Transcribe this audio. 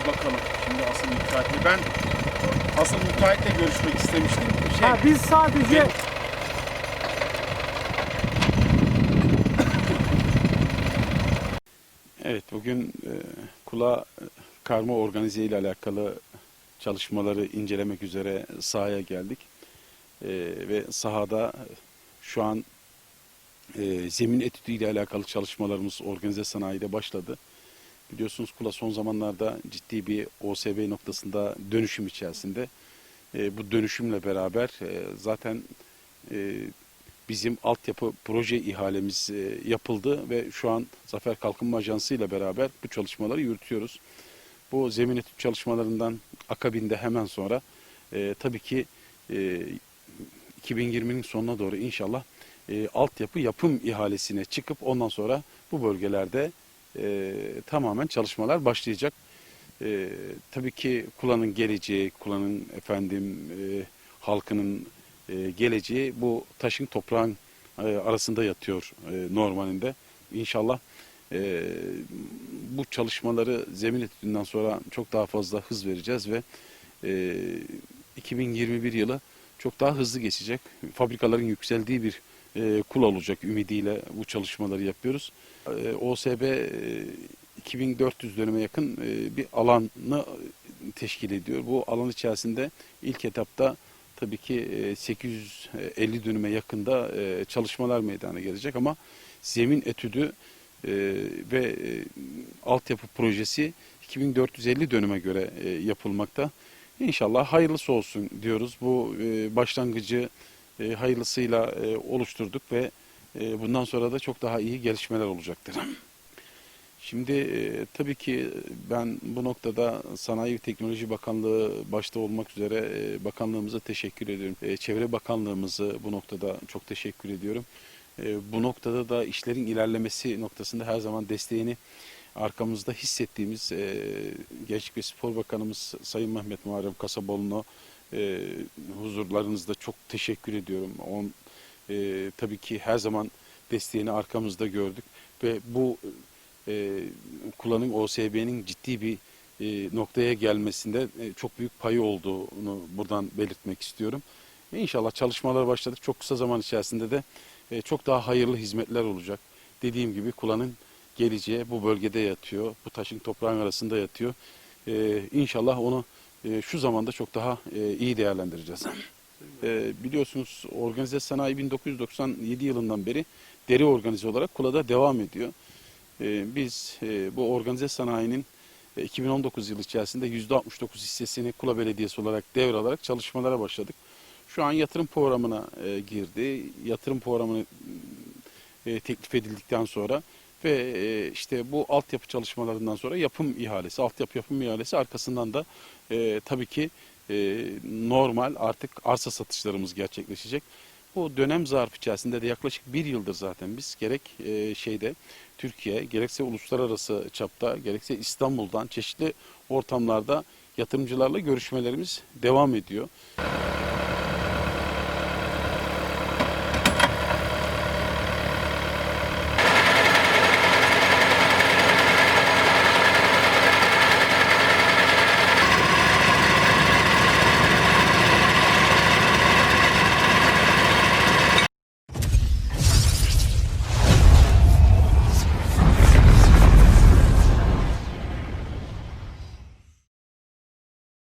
Bir bakalım şimdi asıl müteahhitle. Ben asıl müteahhitle görüşmek istemiştim. Şey, Ha, biz sadece Ben- Evet bugün e, kula e, karma organize ile alakalı çalışmaları incelemek üzere sahaya geldik. E, ve sahada şu an e, zemin etüdü ile alakalı çalışmalarımız organize sanayide başladı. Biliyorsunuz kula son zamanlarda ciddi bir OSB noktasında dönüşüm içerisinde. E, bu dönüşümle beraber e, zaten e, bizim altyapı proje ihalemiz e, yapıldı ve şu an Zafer Kalkınma Ajansı ile beraber bu çalışmaları yürütüyoruz. Bu zemin etüt çalışmalarından akabinde hemen sonra e, tabii ki e, 2020'nin sonuna doğru inşallah e, altyapı yapım ihalesine çıkıp ondan sonra bu bölgelerde e, tamamen çalışmalar başlayacak. E, tabii ki kullanın geleceği, kullanın efendim e, halkının e, geleceği bu taşın toprağın e, arasında yatıyor e, normalinde. İnşallah e, bu çalışmaları zemin etüdünden sonra çok daha fazla hız vereceğiz ve e, 2021 yılı çok daha hızlı geçecek. Fabrikaların yükseldiği bir e, kul olacak ümidiyle bu çalışmaları yapıyoruz. E, OSB e, 2400 dönüme yakın e, bir alanı teşkil ediyor. Bu alan içerisinde ilk etapta tabii ki e, 850 dönüme yakında e, çalışmalar meydana gelecek ama zemin etüdü e, ve e, altyapı projesi 2450 dönüme göre e, yapılmakta. İnşallah hayırlısı olsun diyoruz. Bu e, başlangıcı e, hayırlısıyla e, oluşturduk ve e, bundan sonra da çok daha iyi gelişmeler olacaktır. Şimdi e, tabii ki ben bu noktada Sanayi ve Teknoloji Bakanlığı başta olmak üzere e, bakanlığımıza teşekkür ediyorum. E, Çevre Bakanlığımızı bu noktada çok teşekkür ediyorum. E, bu noktada da işlerin ilerlemesi noktasında her zaman desteğini arkamızda hissettiğimiz e, Gençlik ve Spor Bakanımız Sayın Mehmet Muharrem Kasaboğlu'na e, huzurlarınızda çok teşekkür ediyorum. On, e, tabii ki her zaman desteğini arkamızda gördük ve bu e, kullanım OSB'nin ciddi bir e, noktaya gelmesinde e, çok büyük payı olduğunu buradan belirtmek istiyorum. Ve İnşallah çalışmalar başladık. Çok kısa zaman içerisinde de e, çok daha hayırlı hizmetler olacak. Dediğim gibi kullanın geleceği bu bölgede yatıyor. Bu taşın toprağın arasında yatıyor. E, İnşallah onu e, şu zamanda çok daha e, iyi değerlendireceğiz. E, biliyorsunuz organize sanayi 1997 yılından beri deri organize olarak Kula'da devam ediyor. E, biz e, bu organize sanayinin e, 2019 yılı içerisinde %69 hissesini Kula Belediyesi olarak devralarak çalışmalara başladık. Şu an yatırım programına e, girdi. Yatırım programını e, teklif edildikten sonra ve e, işte bu altyapı çalışmalarından sonra yapım ihalesi, altyapı yapım ihalesi arkasından da e, tabii ki e, normal artık arsa satışlarımız gerçekleşecek. Bu dönem zarfı içerisinde de yaklaşık bir yıldır zaten biz gerek e, şeyde Türkiye gerekse uluslararası çapta gerekse İstanbul'dan çeşitli ortamlarda yatırımcılarla görüşmelerimiz devam ediyor.